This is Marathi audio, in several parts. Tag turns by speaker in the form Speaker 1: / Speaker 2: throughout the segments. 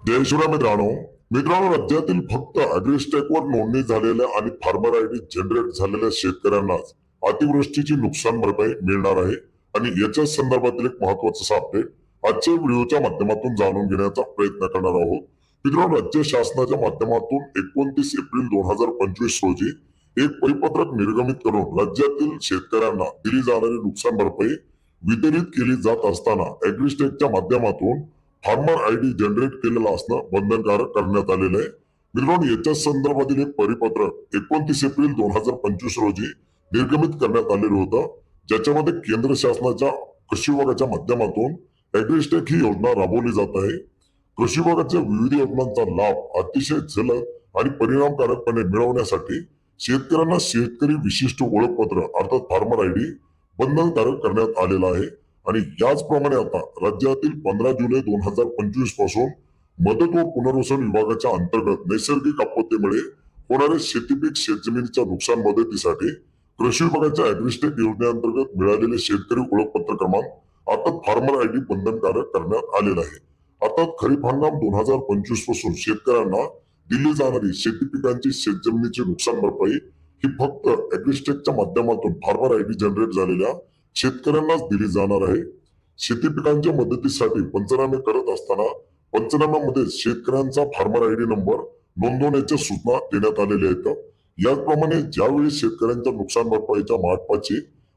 Speaker 1: जय शिवराय मित्रांनो मित्रांनो राज्यातील फक्त वर नोंदणी झालेल्या आणि फार्मर आय डी जनरेट झालेल्या शेतकऱ्यांनाच अतिवृष्टीची नुकसान भरपाई मिळणार आहे. आणि याच्या संदर्भातील एक महत्वाचं अपडेट आजच्या व्हिडिओच्या माध्यमातून जाणून घेण्याचा प्रयत्न करणार आहोत. मित्रांनो राज्य शासनाच्या माध्यमातून एकोणतीस एप्रिल दोन हजार पंचवीस रोजी एक परिपत्रक निर्गमित करून राज्यातील शेतकऱ्यांना दिली जाणारी नुकसान भरपाई वितरित केली जात असताना अॅग्रिस्टेकच्या माध्यमातून फार्मर आय डी जनरेट केलेला असणं बंधनकारक करण्यात आलेलं आहे. मित्रांनो याच्या संदर्भातील एक परिपत्रक एकोणतीस एप्रिल दोन हजार पंचवीस रोजी निर्गमित करण्यात आलेलं होतं. ज्याच्यामध्ये केंद्र शासनाच्या कृषी विभागाच्या माध्यमातून अॅग्रिस्टेक ही योजना राबवली जात आहे. कृषी विभागाच्या विविध योजनांचा लाभ अतिशय जलद आणि परिणामकारकपणे मिळवण्यासाठी शेतकऱ्यांना शेतकरी विशिष्ट ओळखपत्र अर्थात फार्मर आय डी बंधनकारक करण्यात आलेला आहे. आणि याचप्रमाणे आता राज्यातील पंधरा जुलै दोन हजार पंचवीसपासून मदत व पुनर्वसन विभागाच्या अंतर्गत नैसर्गिक आपत्तीमुळे होणारे शेतीपीक शेतजमिनीच्या नुकसान मदतीसाठी कृषी विभागाच्या अॅग्रिस्टेक योजनेअंतर्गत मिळालेले शेतकरी ओळखपत्र क्रमांक आता फार्मर आय डी बंधनकारक करण्यात आलेला आहे. आता खरीप हंगाम दोन हजार पंचवीसपासून शेतकऱ्यांना दिली जाणारी शेती पिकांची शेतजमिनीची नुकसान भरपाई ही फक्त अॅग्रिस्टेकच्या माध्यमातून फार्मर आय डी जनरेट झालेल्या शेतकऱ्यांनाच दिली जाणार आहे. शेती पिकांच्या मदतीसाठी पंचनामे करत असताना पंचनाम्यामध्ये शेतकऱ्यांचा फार्मर आय डी नंबर नोंदवण्याच्या सूचना देण्यात आलेल्या आहेत. याचप्रमाणे ज्यावेळी शेतकऱ्यांच्या नुकसान भरपाईच्या मार्फाची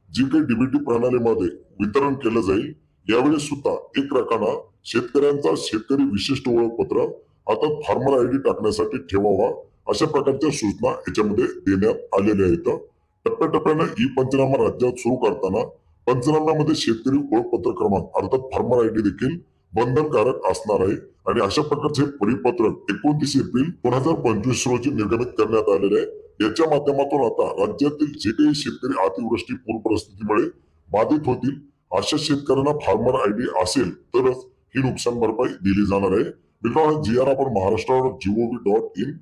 Speaker 1: जी काही डीबीटी प्रणालीमध्ये वितरण केलं जाईल यावेळी सुद्धा एक रकाना शेतकऱ्यांचा शेतकरी विशिष्ट ओळखपत्र आता फार्मर आय डी टाकण्यासाठी ठेवावा अशा प्रकारच्या सूचना याच्यामध्ये देण्यात आलेल्या आहेत. टप्प्याटप्प्यानं ई पंचनामा राज्यात सुरू करताना पंचनाम्यामध्ये शेतकरी ओळखपत्र क्रमांक अर्थात फार्मर आय डी देखील बंधनकारक असणार आहे. आणि अशा प्रकारचे परिपत्रक एकोणतीस एप्रिल दोन हजार पंचवीस रोजी निर्गमित करण्यात आलेले आहे. याच्या माध्यमातून आता राज्यातील जे काही शेतकरी अतिवृष्टी पूर परिस्थितीमुळे बाधित होतील अशा शेतकऱ्यांना फार्मर आय डी असेल तरच ही नुकसान भरपाई दिली जाणार आहे. मित्रांनो जी आर आपण महाराष्ट्रावर जीओव्ही डॉट इन